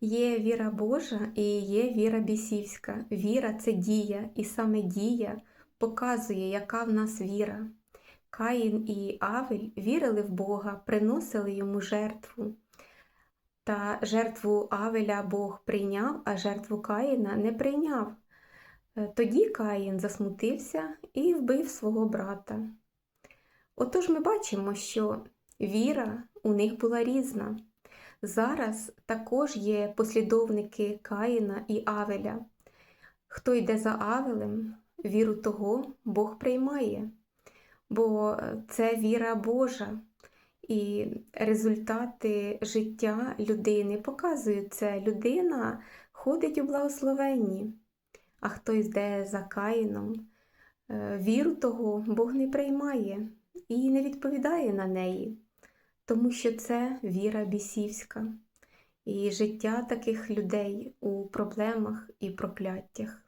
Є віра Божа і є віра бісівська. Віра це дія, і саме дія показує, яка в нас віра. Каїн і Авель вірили в Бога, приносили йому жертву. Та жертву Авеля Бог прийняв, а жертву Каїна не прийняв. Е, Тоді Каїн засмутився і вбив свого брата. Отож ми бачимо, що віра у них була різна. Зараз також є послідовники Каїна і Авеля. Хто йде за Авелем, віру того Бог приймає, бо це віра Божа, і результати життя людини показують це. Людина ходить у благословенні, а хто йде за Каїном, е, віру того Бог не приймає і не відповідає на неї тому що це віра бісівська і життя таких людей у проблемах і прокляттях.